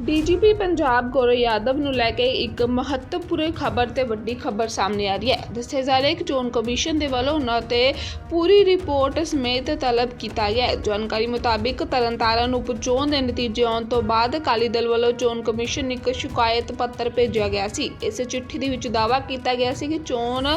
DGP Punjab Gaurav Yadav ਨੂੰ ਲੈ ਕੇ ਇੱਕ ਮਹੱਤਵਪੂਰਨ ਖਬਰ ਤੇ ਵੱਡੀ ਖਬਰ ਸਾਹਮਣੇ ਆ ਰਹੀ ਹੈ। ਦੱਸਿਆ ਜਾ ਰਿਹਾ ਹੈ ਕਿ ਚੋਣ ਕਮਿਸ਼ਨ ਦੇ ਵੱਲੋਂ ਉਹਨਾਂ ਤੇ ਪੂਰੀ ਰਿਪੋਰਟ ਸਮੇਤ ਤਲਬ ਕੀਤਾ ਗਿਆ ਹੈ। ਜਾਣਕਾਰੀ ਮੁਤਾਬਿਕ ਤਰਨਤਾਰਨ ਉਪ ਚੋਣ ਦੇ ਨਤੀਜੇ ਆਉਣ ਤੋਂ ਬਾਅਦ ਅਕਾਲੀ ਦਲ ਵੱਲੋਂ ਚੋਣ ਕਮਿਸ਼ਨ ਨੂੰ ਇੱਕ ਸ਼ਿਕਾਇਤ ਪੱਤਰ ਭੇਜਿਆ ਗਿਆ ਸੀ। ਇਸ ਚਿੱਠੀ ਦੇ ਵਿੱਚ ਦਾਅਵਾ ਕੀਤਾ ਗਿਆ ਸੀ ਕਿ ਚੋਣ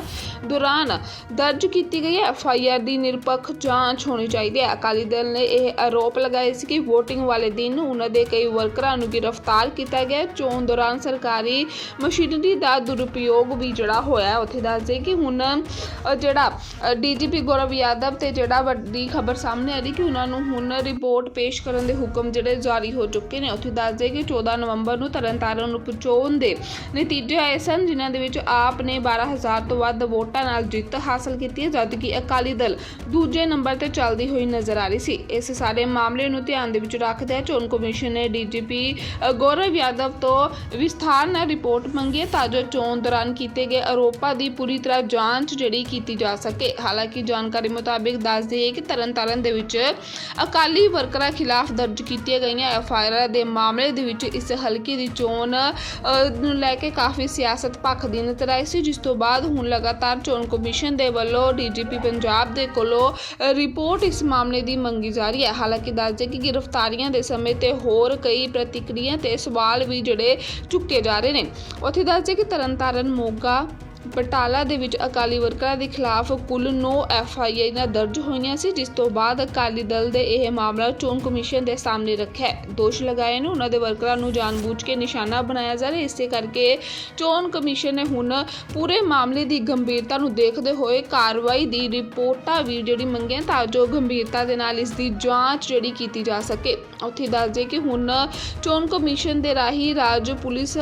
ਦੌਰਾਨ ਦਰਜ ਕੀਤੀ ਗਈ ਐਫ ਆਈ ਆਰ ਦੀ ਨਿਰਪੱਖ ਜਾਂਚ ਹੋਣੀ ਚਾਹੀਦੀ ਹੈ। ਅਕਾਲੀ ਦਲ ਨੇ ਇਹ ਆਰੋਪ ਲਗਾਏ ਸੀ ਕਿ VOTING ਵਾਲੇ ਦਿਨ ਉਹਨਾਂ ਦੇ ਕਈ ਵਰਕਰਾਂ ਨੂੰ ਗ੍ਰਿਫਤਾਰ ਕੀਤਾ ਗਿਆ ਚੋਣ ਦੌਰਾਨ ਸਰਕਾਰੀ ਮਸ਼ੀਨਰੀ ਦਾ ਦੁਰਉਪਯੋਗ ਵੀ ਜਿਹੜਾ ਹੋਇਆ ਉੱਥੇ ਦੱਸਦੇ ਕਿ ਹੁਣ ਅ, ਜਿਹੜਾ ਡੀਜੀਪੀ ਗੌਰਵ ਯਾਦਵ ਤੇ ਜਿਹੜਾ ਵੱਡੀ ਖਬਰ ਸਾਹਮਣੇ ਆ ਰਹੀ ਕਿ ਉਹਨਾਂ ਨੂੰ ਹੁਣ ਰਿਪੋਰਟ ਪੇਸ਼ ਕਰਨ ਦੇ ਹੁਕਮ ਜਿਹੜੇ ਜਾਰੀ ਹੋ ਚੁੱਕੇ ਨੇ। ਉੱਥੇ ਦੱਸਦੇ ਕਿ 14 ਨਵੰਬਰ ਨੂੰ ਤਰਨਤਾਰਨ ਉਪ ਚੋਣ ਦੇ ਨਤੀਜੇ ਆਏ ਸਨ ਜਿਨ੍ਹਾਂ ਦੇ ਵਿੱਚ ਆਪ ਨੇ 12000 ਤੋਂ ਵੱਧ ਵੋਟਾਂ ਨਾਲ ਜਿੱਤ ਹਾਸਲ ਕੀਤੀ ਹੈ ਜਦਕਿ ਅਕਾਲੀ ਦਲ ਦੂਜੇ ਨੰਬਰ ਤੇ ਚੱਲਦੀ ਹੋਈ ਨਜ਼ਰ ਆ ਰਹੀ ਸੀ। ਇਸ ਸਾਰੇ ਮਾਮਲੇ ਨੂੰ ਧਿਆਨ ਦੇ ਵਿੱਚ ਰੱਖਦਿਆਂ ਚੋਣ ਕਮਿਸ਼ਨ ਨੇ ਡੀਜੀਪੀ ਗੌਰਵ ਯਾਦਵ ਤੋਂ ਵਿਸਥਾਰ ਨਾਲ ਰਿਪੋਰਟ ਮੰਗੀ ਤਾਂ ਜੋ ਚੋਣ ਦੌਰਾਨ ਕੀਤੇ ਗਏ ਆਰੋਪਾਂ ਦੀ ਪੂਰੀ ਤਰ੍ਹਾਂ ਜਾਂਚ ਜਿਹੜੀ ਕੀਤੀ ਜਾ ਸਕੇ। ਹਾਲਾਂਕਿ ਜਾਣਕਾਰੀ ਮੁਤਾਬਿਕ ਦੱਸ ਦਈਏ ਕਿ ਤਰਨਤਾਰਨ ਦੇ ਵਿੱਚ ਅਕਾਲੀ ਵਰਕਰਾਂ ਖਿਲਾਫ ਦਰਜ ਕੀਤੀਆਂ ਗਈਆਂ ਐਫ ਆਈ ਆਰ ਦੇ ਮਾਮਲੇ ਦੇ ਵਿੱਚ ਇਸ ਹਲਕੇ ਦੀ ਚੋਣ ਨੂੰ ਲੈ ਕੇ ਕਾਫੀ ਸਿਆਸਤ ਪੱਖ ਦੀ ਨਜ਼ਰ ਆਈ ਸੀ, ਜਿਸ ਤੋਂ ਬਾਅਦ ਹੁਣ ਲਗਾਤਾਰ ਚੋਣ ਕਮਿਸ਼ਨ ਦੇ ਵੱਲੋਂ ਡੀਜੀਪੀ ਪੰਜਾਬ ਦੇ ਕੋਲੋਂ ਰਿਪੋਰਟ ਇਸ ਮਾਮਲੇ ਦੀ ਮੰਗੀ ਜਾ ਰਹੀ ਹੈ। ਹਾਲਾਂਕਿ ਦੱਸਦੇ ਕਿ ਗ੍ਰਿਫਤਾਰੀਆਂ ਦੇ ਸਮੇਂ ਤੇ ਹੋਰ ਕਈ ਪ੍ਰਤੀਕ੍ਰਿਆ ਤੇ ਸਵਾਲ ਵੀ ਜਿਹੜੇ ਚੁੱਕੇ ਜਾ ਰਹੇ ਨੇ। ਉੱਥੇ ਦੱਸਦੇ ਕਿ ਤਰਨਤਾਰਨ ਮੋਗਾ ਬਟਾਲਾ ਦੇ ਵਿੱਚ ਅਕਾਲੀ ਵਰਕਰਾਂ ਦੇ ਖਿਲਾਫ ਕੁੱਲ 9 ਐਫ ਆਈ ਆਰ ਨਾ ਦਰਜ ਹੋਈਆਂ ਸੀ, ਜਿਸ ਤੋਂ ਬਾਅਦ ਅਕਾਲੀ ਦਲ ਦੇ ਇਹ ਮਾਮਲਾ ਚੋਣ ਕਮਿਸ਼ਨ ਦੇ ਸਾਹਮਣੇ ਰੱਖਿਆ ਦੋਸ਼ ਲਗਾਏ ਨੇ, ਉਹਨਾਂ ਦੇ ਵਰਕਰਾਂ ਨੂੰ ਜਾਣਬੁੱਝ ਕੇ ਨਿਸ਼ਾਨਾ ਬਣਾਇਆ ਜਾ ਰਿਹਾ ਇਸੇ ਕਰਕੇ ਚੋਣ ਕਮਿਸ਼ਨ ਨੇ ਹੁਣ ਪੂਰੇ ਮਾਮਲੇ ਦੀ ਗੰਭੀਰਤਾ ਨੂੰ ਦੇਖਦੇ ਹੋਏ ਕਾਰਵਾਈ ਦੀ ਰਿਪੋਰਟਾਂ ਵੀ ਜਿਹੜੀ ਮੰਗੀਆਂ ਤਾਂ ਜੋ ਗੰਭੀਰਤਾ ਦੇ ਨਾਲ ਇਸ ਦੀ ਜਾਂਚ ਜਿਹੜੀ ਕੀਤੀ ਜਾ ਸਕੇ। ਉੱਥੇ ਦੱਸਦੇ ਕਿ ਹੁਣ ਚੋਣ ਕਮਿਸ਼ਨ ਦੇ ਰਾਹੀਂ ਰਾਜ ਪੁਲਿਸ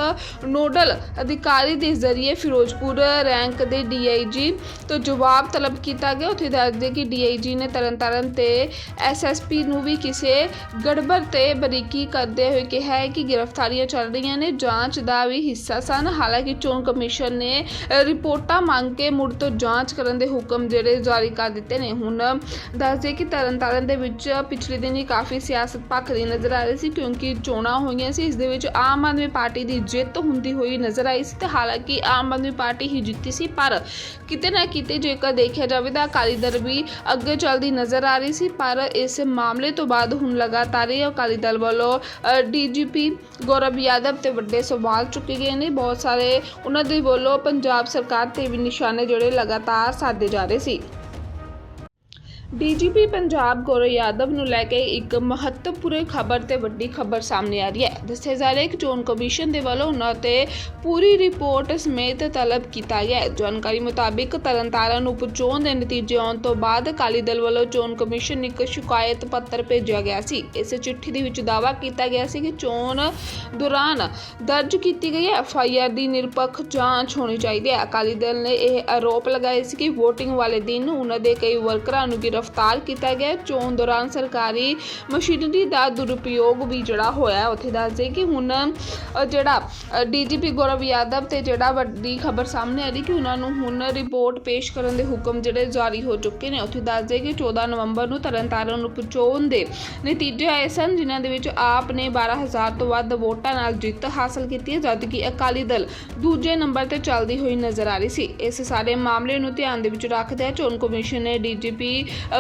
ਨੋਡਲ ਅਧਿਕਾਰੀ ਦੇ ਜ਼ਰੀਏ ਫਿਰੋਜ਼ਪੁਰ ਰੈਂਕ ਦੇ ਡੀਆਈਜੀ ਤੋਂ ਜਵਾਬ ਤਲਬ ਕੀਤਾ ਗਿਆ। ਉੱਥੇ ਦੱਸਦੇ ਕਿ ਡੀਆਈਜੀ ਨੇ ਤਰਨਤਾਰਨ ਤੇ ਐਸਐਸਪੀ ਨੂੰ ਵੀ ਕਿਸੇ ਗੜਬੜ ਤੇ ਬਰੀਕੀ ਕਰਦੇ ਹੋਏ ਕਿਹਾ ਹੈ ਕਿ ਗ੍ਰਿਫਤਾਰੀਆਂ ਚੱਲ ਰਹੀਆਂ ਨੇ, ਜਾਂਚ ਦਾ ਵੀ ਹਿੱਸਾ ਸਨ। ਹਾਲਾਂਕਿ ਚੋਣ ਕਮਿਸ਼ਨ ਨੇ ਰਿਪੋਰਟਾਂ ਮੰਗ ਕੇ ਮੁੜ ਤੋਂ ਜਾਂਚ ਕਰਨ ਦੇ ਹੁਕਮ ਜਿਹੜੇ ਜਾਰੀ ਕਰ ਦਿੱਤੇ ਨੇ। ਹੁਣ ਦੱਸਦੇ ਕਿ ਤਰਨਤਾਰਨ ਦੇ ਵਿੱਚ ਪਿਛਲੇ ਦਿਨ ਹੀ ਕਾਫੀ ਸਿਆਸਤ ਭਖਦੀ ਨਜ਼ਰ ਆ ਰਹੀ ਸੀ ਕਿਉਂਕਿ ਚੋਣਾਂ ਹੋਈਆਂ ਸੀ। ਇਸ ਦੇ ਵਿੱਚ ਆਮ ਆਦਮੀ ਪਾਰਟੀ ਦੀ ਜਿੱਤ ਹੁੰਦੀ ਹੋਈ ਨਜ਼ਰ ਆਈ ਸੀ ਤੇ ਹਾਲਾਂਕਿ ਆਮ ਆਦਮੀ ਪਾਰਟੀ ਹੀ ਜਿੱਤੀ ਸੀ, ਪਰ ਕਿਤੇ ਨਾ ਕਿਤੇ ਜੇਕਰ ਦੇਖਿਆ ਜਾਵੇ ਤਾਂ ਅਕਾਲੀ ਦਲ ਵੀ ਅੱਗੇ ਚੱਲਦੀ ਨਜ਼ਰ ਆ ਰਹੀ ਸੀ, ਪਰ ਇਸ ਮਾਮਲੇ ਤੋਂ ਬਾਅਦ ਹੁਣ ਲਗਾਤਾਰ ਇਹ ਅਕਾਲੀ ਦਲ ਵੱਲੋਂ ਡੀਜੀਪੀ ਗੌਰਵ ਯਾਦਵ ਤੇ ਵੱਡੇ ਸਵਾਲ ਚੁੱਕੇ ਗਏ ਨੇ। ਬਹੁਤ ਸਾਰੇ ਉਹਨਾਂ ਦੇ ਵੱਲੋਂ ਪੰਜਾਬ ਸਰਕਾਰ ਤੇ ਵੀ ਨਿਸ਼ਾਨੇ ਜਿਹੜੇ ਲਗਾਤਾਰ ਸਾਧੇ ਜਾ ਰਹੇ ਸੀ। ਡੀਜੀਪੀ ਪੰਜਾਬ ਗੌਰਵ ਯਾਦਵ ਨੂੰ ਲੈ ਕੇ ਇੱਕ ਮਹੱਤਵਪੂਰਨ ਖਬਰ ਤੇ ਵੱਡੀ ਖਬਰ ਸਾਹਮਣੇ ਆ ਰਹੀ ਹੈ। ਦੱਸਿਆ ਜਾ ਰਿਹਾ ਹੈ ਕਿ ਚੋਣ ਕਮਿਸ਼ਨ ਦੇ ਵੱਲੋਂ ਉਹਨਾਂ ਤੇ ਪੂਰੀ ਰਿਪੋਰਟ ਸਮੇਤ ਤਲਬ ਕੀਤਾ ਗਿਆ ਹੈ। ਜਾਣਕਾਰੀ ਮੁਤਾਬਿਕ ਤਰਨਤਾਰਨ ਉਪ ਚੋਣ ਦੇ ਨਤੀਜੇ ਆਉਣ ਤੋਂ ਬਾਅਦ ਅਕਾਲੀ ਦਲ ਵੱਲੋਂ ਚੋਣ ਕਮਿਸ਼ਨ ਨੂੰ ਇੱਕ ਸ਼ਿਕਾਇਤ ਪੱਤਰ ਭੇਜਿਆ ਗਿਆ ਸੀ। ਇਸ ਚਿੱਠੀ ਦੇ ਵਿੱਚ ਦਾਅਵਾ ਕੀਤਾ ਗਿਆ ਸੀ ਕਿ ਚੋਣ ਦੌਰਾਨ ਦਰਜ ਕੀਤੀ ਗਈ ਐਫ ਆਈ ਆਰ ਦੀ ਨਿਰਪੱਖ ਜਾਂਚ ਹੋਣੀ ਚਾਹੀਦੀ ਹੈ। ਅਕਾਲੀ ਦਲ ਨੇ ਇਹ ਆਰੋਪ ਲਗਾਏ ਸੀ ਕਿ VOTING ਵਾਲੇ ਦਿਨ ਉਹਨਾਂ ਦੇ ਕਈ ਵਰਕਰਾਂ ਨੂੰ ਗ੍ਰਿਫਤਾਰ ਕੀਤਾ ਗਿਆ ਚੋਣ ਦੌਰਾਨ ਸਰਕਾਰੀ ਮਸ਼ੀਨਰੀ ਦਾ ਦੁਰਉਪਯੋਗ ਵੀ ਜਿਹੜਾ ਹੋਇਆ ਉੱਥੇ ਦੱਸਦੇ ਕਿ ਹੁਣ ਅ, ਜਿਹੜਾ ਡੀਜੀਪੀ ਗੌਰਵ ਯਾਦਵ ਤੇ ਜਿਹੜਾ ਵੱਡੀ ਖਬਰ ਸਾਹਮਣੇ ਆ ਰਹੀ ਕਿ ਉਹਨਾਂ ਨੂੰ ਹੁਣ ਰਿਪੋਰਟ ਪੇਸ਼ ਕਰਨ ਦੇ ਹੁਕਮ ਜਿਹੜੇ ਜਾਰੀ ਹੋ ਚੁੱਕੇ ਨੇ। ਉੱਥੇ ਦੱਸਦੇ ਕਿ 14 ਨਵੰਬਰ ਨੂੰ ਤਰਨਤਾਰਨ ਉਪ ਚੋਣ ਦੇ ਨਤੀਜੇ ਆਏ ਸਨ ਜਿਨ੍ਹਾਂ ਦੇ ਵਿੱਚ ਆਪ ਨੇ 12000 ਤੋਂ ਵੱਧ ਵੋਟਾਂ ਨਾਲ ਜਿੱਤ ਹਾਸਲ ਕੀਤੀ ਹੈ ਜਦਕਿ ਅਕਾਲੀ ਦਲ ਦੂਜੇ ਨੰਬਰ ਤੇ ਚੱਲਦੀ ਹੋਈ ਨਜ਼ਰ ਆ ਰਹੀ ਸੀ। ਇਸ ਸਾਰੇ ਮਾਮਲੇ ਨੂੰ ਧਿਆਨ ਦੇ ਵਿੱਚ ਰੱਖਦਿਆਂ ਚੋਣ ਕਮਿਸ਼ਨ ਨੇ ਡੀਜੀਪੀ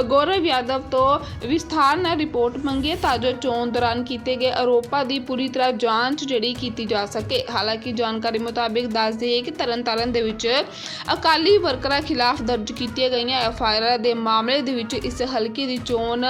ਗੌਰਵ ਯਾਦਵ ਤੋਂ ਵਿਸਥਾਰ ਨਾਲ ਰਿਪੋਰਟ ਮੰਗੀ ਤਾਂ ਜੋ ਚੋਣ ਦੌਰਾਨ ਕੀਤੇ ਗਏ ਆਰੋਪਾਂ ਦੀ ਪੂਰੀ ਤਰ੍ਹਾਂ ਜਾਂਚ ਜਿਹੜੀ ਕੀਤੀ ਜਾ ਸਕੇ। ਹਾਲਾਂਕਿ ਜਾਣਕਾਰੀ ਮੁਤਾਬਿਕ ਦੱਸ ਦਈਏ ਕਿ ਤਰਨਤਾਰਨ ਦੇ ਵਿੱਚ ਅਕਾਲੀ ਵਰਕਰਾਂ ਖਿਲਾਫ ਦਰਜ ਕੀਤੀਆਂ ਗਈਆਂ ਐਫ ਆਈ ਆਰ ਦੇ ਮਾਮਲੇ ਦੇ ਵਿੱਚ ਇਸ ਹਲਕੇ ਦੀ ਚੋਣ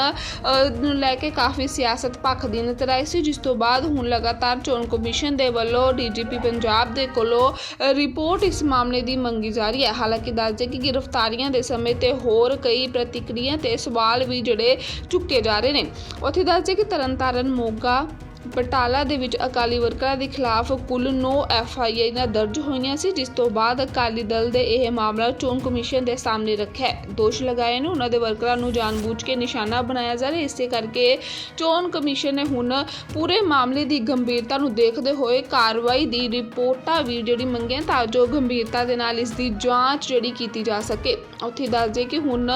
ਨੂੰ ਲੈ ਕੇ ਕਾਫੀ ਸਿਆਸਤ ਪੱਖ ਦੀ ਨਜ਼ਰ ਆਈ ਸੀ, ਜਿਸ ਤੋਂ ਬਾਅਦ ਹੁਣ ਲਗਾਤਾਰ ਚੋਣ ਕਮਿਸ਼ਨ ਦੇ ਵੱਲੋਂ ਡੀਜੀਪੀ ਪੰਜਾਬ ਦੇ ਕੋਲੋਂ ਰਿਪੋਰਟ ਇਸ ਮਾਮਲੇ ਦੀ ਮੰਗੀ ਜਾ ਰਹੀ ਹੈ। ਹਾਲਾਂਕਿ ਦੱਸਦੇ ਕਿ ਗ੍ਰਿਫਤਾਰੀਆਂ ਦੇ ਸਮੇਂ ਤੇ ਹੋਰ ਕਈ ਪ੍ਰਤੀਕ੍ਰਿਆ ਤੇ ਸਵਾਲ ਵੀ ਜਿਹੜੇ ਚੁੱਕੇ ਜਾ ਰਹੇ ਨੇ। ਉੱਥੇ ਦੱਸਦੇ ਕਿ ਤਰਨਤਾਰਨ ਮੋਗਾ ਬਟਾਲਾ ਦੇ ਵਿੱਚ ਅਕਾਲੀ ਵਰਕਰਾਂ ਦੇ ਖਿਲਾਫ ਕੁੱਲ 9 ਐਫ ਆਈ ਆਰ ਨਾ ਦਰਜ ਹੋਈਆਂ ਸੀ, ਜਿਸ ਤੋਂ ਬਾਅਦ ਅਕਾਲੀ ਦਲ ਦੇ ਇਹ ਮਾਮਲਾ ਚੋਣ ਕਮਿਸ਼ਨ ਦੇ ਸਾਹਮਣੇ ਰੱਖਿਆ ਦੋਸ਼ ਲਗਾਏ ਨੇ, ਉਹਨਾਂ ਦੇ ਵਰਕਰਾਂ ਨੂੰ ਜਾਣਬੁੱਝ ਕੇ ਨਿਸ਼ਾਨਾ ਬਣਾਇਆ ਜਾ ਰਿਹਾ ਇਸੇ ਕਰਕੇ ਚੋਣ ਕਮਿਸ਼ਨ ਨੇ ਹੁਣ ਪੂਰੇ ਮਾਮਲੇ ਦੀ ਗੰਭੀਰਤਾ ਨੂੰ ਦੇਖਦੇ ਹੋਏ ਕਾਰਵਾਈ ਦੀ ਰਿਪੋਰਟਾਂ ਵੀ ਜਿਹੜੀ ਮੰਗੀਆਂ ਤਾਂ ਜੋ ਗੰਭੀਰਤਾ ਦੇ ਨਾਲ ਇਸ ਦੀ ਜਾਂਚ ਜਿਹੜੀ ਕੀਤੀ ਜਾ ਸਕੇ। ਉੱਥੇ ਦੱਸਦੇ ਕਿ ਹੁਣ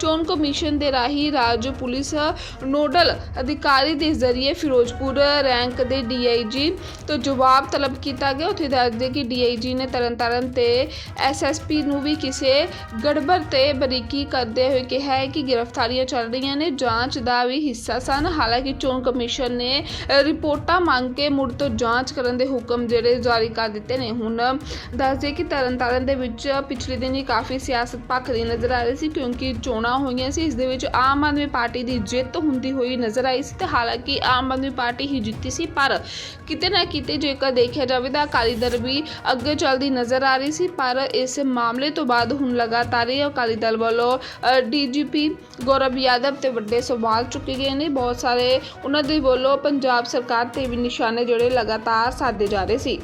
ਚੋਣ ਕਮਿਸ਼ਨ ਦੇ ਰਾਹੀਂ ਰਾਜ ਪੁਲਿਸ ਨੋਡਲ ਅਧਿਕਾਰੀ ਦੇ ਜ਼ਰੀਏ ਫਿਰੋਜ਼ਪੁਰ ਰੈਂਕ ਦੇ ਡੀਆਈਜੀ ਤੋਂ ਜਵਾਬ ਤਲਬ ਕੀਤਾ ਗਿਆ। ਉੱਥੇ ਦੱਸਦੇ ਕਿ ਡੀਆਈਜੀ ਨੇ ਤਰਨਤਾਰਨ ਤੇ ਐਸਐਸਪੀ ਨੂੰ ਵੀ ਕਿਸੇ ਗੜਬੜ ਤੇ ਬਰੀਕੀ ਕਰਦੇ ਹੋਏ ਕਿਹਾ ਹੈ ਕਿ ਗ੍ਰਿਫਤਾਰੀਆਂ ਚੱਲ ਰਹੀਆਂ ਨੇ, ਜਾਂਚ ਦਾ ਵੀ ਹਿੱਸਾ ਸਨ। ਹਾਲਾਂਕਿ ਚੋਣ ਕਮਿਸ਼ਨ ਨੇ ਰਿਪੋਰਟਾਂ ਮੰਗ ਕੇ ਮੁੜ ਤੋਂ ਜਾਂਚ ਕਰਨ ਦੇ ਹੁਕਮ ਜਿਹੜੇ ਜਾਰੀ ਕਰ ਦਿੱਤੇ ਨੇ। ਹੁਣ ਦੱਸਦੇ ਕਿ ਤਰਨਤਾਰਨ ਦੇ ਵਿੱਚ ਪਿਛਲੇ ਦਿਨ ਹੀ ਕਾਫੀ ਸਿਆਸਤ ਭਖਦੀ ਨਜ਼ਰ ਆ ਰਹੀ ਸੀ ਕਿਉਂਕਿ ਚੋਣਾਂ ਹੋਈਆਂ ਸੀ। ਇਸ ਦੇ ਵਿੱਚ ਆਮ ਆਦਮੀ ਪਾਰਟੀ ਦੀ ਜਿੱਤ ਹੁੰਦੀ ਹੋਈ ਨਜ਼ਰ ਆਈ ਸੀ ਤੇ ਹਾਲਾਂਕਿ ਆਮ ਆਦਮੀ ਪਾਰਟੀ ਹੀ ਜਿੱਤੀ ਸੀ, ਪਰ ਕਿਤੇ ਨਾ ਕਿਤੇ ਜੇਕਰ ਦੇਖਿਆ ਜਾਵੇ ਤਾਂ ਅਕਾਲੀ ਦਲ ਵੀ ਅੱਗੇ ਚੱਲਦੀ ਨਜ਼ਰ ਆ ਰਹੀ ਸੀ, ਪਰ ਇਸ ਮਾਮਲੇ ਤੋਂ ਬਾਅਦ ਹੁਣ ਲਗਾਤਾਰ ਹੀ ਅਕਾਲੀ ਦਲ ਵੱਲੋਂ ਡੀਜੀਪੀ ਗੌਰਵ ਯਾਦਵ ਤੇ ਵੱਡੇ ਸਵਾਲ ਚੁੱਕੇ ਗਏ ਨੇ। ਬਹੁਤ ਸਾਰੇ ਉਹਨਾਂ ਦੇ ਵੱਲੋਂ ਪੰਜਾਬ ਸਰਕਾਰ ਤੇ ਵੀ ਨਿਸ਼ਾਨੇ ਜਿਹੜੇ ਲਗਾਤਾਰ ਸਾਧੇ ਜਾ ਰਹੇ ਸੀ।